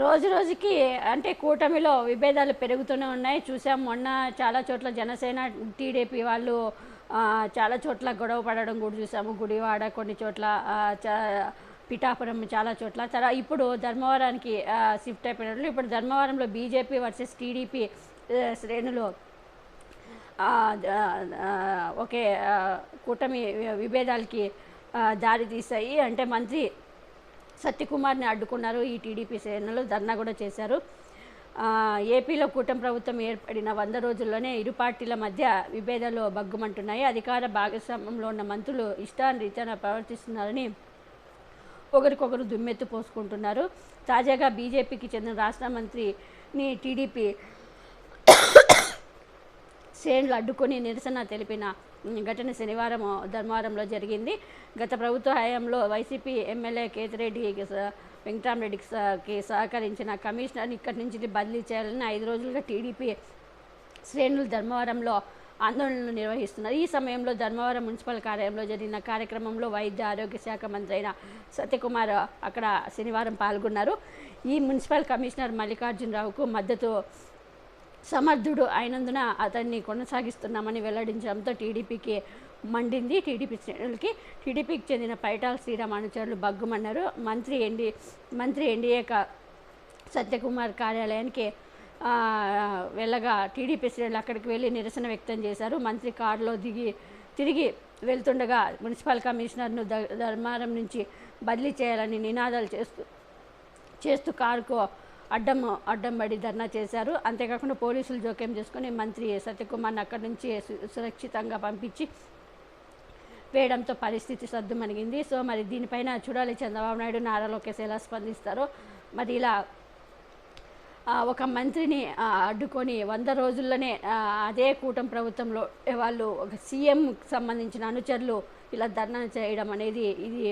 రోజు రోజుకి అంటే కూటమిలో విభేదాలు పెరుగుతూనే ఉన్నాయి. చూసాం మొన్న చాలా చోట్ల జనసేన టీడీపీ వాళ్ళు చాలా చోట్ల గొడవ పడడం కూడా చూసాము. గుడివాడ కొన్ని చోట్ల పిఠాపురం చాలా చోట్ల. చాలా ఇప్పుడు ధర్మవరానికి షిఫ్ట్ అయిపోయినట్లు ఇప్పుడు ధర్మవరంలో బీజేపీ వర్సెస్ టీడీపీ శ్రేణులు ఒకే కూటమి విభేదాలకి దారి తీశాయి. అంటే మంత్రి సత్యకుమార్ని అడ్డుకున్నారు. ఈ టీడీపీ సేనలు ధర్నా కూడా చేశారు. ఏపీలో కూటమి ప్రభుత్వం ఏర్పడిన వంద రోజుల్లోనే ఇరు పార్టీల మధ్య విభేదాలు బగ్గుమంటున్నాయి అధికార భాగస్వామ్యంలో ఉన్న మంత్రులు ఇష్టారీత్యాన ప్రవర్తిస్తున్నారని ఒకరికొకరు దుమ్మెత్తు పోసుకుంటున్నారు. తాజాగా బీజేపీకి చెందిన రాష్ట్ర మంత్రిని టీడీపీ శ్రేణులు అడ్డుకొని నిరసన తెలిపిన ఘటన శనివారం ధర్మవరంలో జరిగింది. గత ప్రభుత్వ హయాంలో వైసీపీ ఎమ్మెల్యే కేతిరెడ్డి వెంకటరామరెడ్డికి సహకరించిన కమిషనర్ ఇక్కడి నుంచి బదిలీ చేయాలని ఐదు రోజులుగా టీడీపీ శ్రేణులు ధర్మవరంలో ఆందోళనలు నిర్వహిస్తున్నారు. ఈ సమయంలో ధర్మవరం మున్సిపల్ కార్యాలయంలో జరిగిన కార్యక్రమంలో వైద్య ఆరోగ్య శాఖ మంత్రి అయిన సత్యకుమార్ అక్కడ శనివారం పాల్గొన్నారు. ఈ మున్సిపల్ కమిషనర్ మల్లికార్జునరావుకు మద్దతు సమర్థుడు అయినందున అతన్ని కొనసాగిస్తున్నామని వెల్లడించడంతో టీడీపీకి మండింది. టీడీపీ శ్రేణులకి టీడీపీకి చెందిన పైటాల్ శ్రీరామ్ అనుచరులు బగ్గుమన్నారు. మంత్రి ఎన్డీ మంత్రి ఎన్డీఏ క- సత్యకుమార్ కార్యాలయానికి వెళ్ళగా టీడీపీ శ్రేణులు అక్కడికి వెళ్ళి నిరసన వ్యక్తం చేశారు. మంత్రి కారులో దిగి తిరిగి వెళ్తుండగా మున్సిపల్ కమిషనర్ను ద- ధర్మారం నుంచి బదిలీ చేయాలని నినాదాలు చేస్తూ చేస్తూ కారుకు అడ్డం అడ్డం పడి ధర్నా చేశారు. అంతేకాకుండా పోలీసులు జోక్యం చేసుకుని మంత్రి సత్యకుమార్ని అక్కడి నుంచి సు- సురక్షితంగా పంపించి వేయడంతో పరిస్థితి సద్దుమణిగింది సో మరి దీనిపైన చూడాలి చంద్రబాబు నాయుడు నారా లోకేష్ ఎలా స్పందిస్తారో. మరి ఇలా ఒక మంత్రిని అడ్డుకొని వంద రోజుల్లోనే అదే కూటమి ప్రభుత్వంలో వాళ్ళు ఒక సీఎం సంబంధించిన అనుచరులు ఇలా ధర్నా చేయడం అనేది ఇది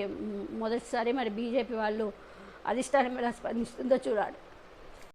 మొదటిసారి. మరి బీజేపీ వాళ్ళు అధిష్టానం ఎలా స్పందిస్తుందో చూడాలి.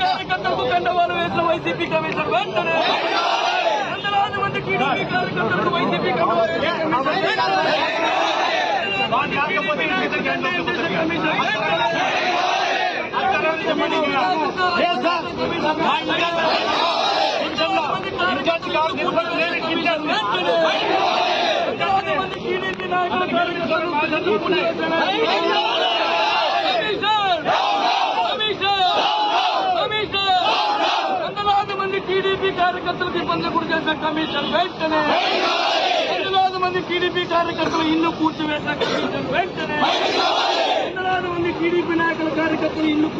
కార్యకర్తలకు కండవాలు వేసిన వైసీపీ కమిషన్ వెంటనే వందలాది మంది టీడీపీ కార్యకర్తలకు వైసీపీ కమిషన్ వేసిన కమిషన్ వందలాది మంది టీడీపీ కార్యకర్తలకు ఇబ్బంది గురి చేసిన కమిషన్ వెంటనే వందలాది మంది టీడీపీ కార్యకర్తలు ఇల్లు కూర్చివేసిన కమిషన్ వెంటనే వందలాది మంది టీడీపీ నాయకుల కార్యకర్తలు ఇల్లు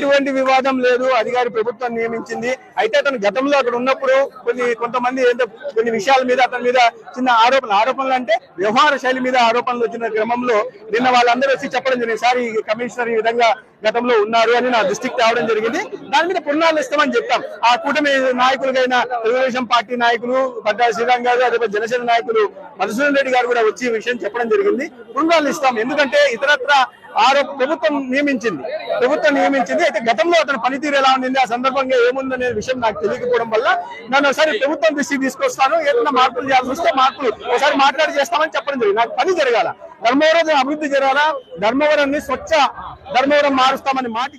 ఎటువంటి వివాదం లేదు. అధికారి ప్రభుత్వం నియమించింది. అయితే అతను గతంలో అక్కడ ఉన్నప్పుడు కొన్ని కొంతమంది ఏంటో కొన్ని విషయాల మీద అతని మీద చిన్న ఆరోపణలు ఆరోపణలు అంటే వ్యవహార శైలి మీద ఆరోపణలు వచ్చిన క్రమంలో నిన్న వాళ్ళందరూ వచ్చి చెప్పడం జరిగింది. సార్ ఈ కమిషనర్ ఈ విధంగా గతంలో ఉన్నారు అని నా దృష్టికి తేవడం జరిగింది. దాని మీద పుణ్యాలు ఇస్తామని చెప్తాం. ఆ కూటమి నాయకులకైన తెలుగుదేశం పార్టీ నాయకులు పడ్డా శ్రీరామ్ గారు అదే జనసేన నాయకులు మధుసూదన్ రెడ్డి గారు కూడా వచ్చి ఈ విషయం చెప్పడం జరిగింది. పుణ్యాలు ఇస్తాం ఎందుకంటే ఇతరత్ర ఆరో ప్రభుత్వం నియమించింది. ప్రభుత్వం నియమించింది. అయితే గతంలో అతని పనితీరు ఎలా ఉండింది? ఆ సందర్భంగా ఏముందనే విషయం నాకు తెలియకపోవడం వల్ల నన్ను ఒకసారి ప్రభుత్వం దృష్టికి తీసుకొస్తాను. ఏదైనా మార్పులు చేయాల్సి వస్తే మార్పులు ఒకసారి మాట్లాడి చేస్తామని చెప్పడం జరిగింది. నాకు పని జరగాల. ధర్మవరం అభివృద్ధి జరగాల. ధర్మవరాన్ని స్వచ్ఛ ధర్మవరం మారుస్తామని మాట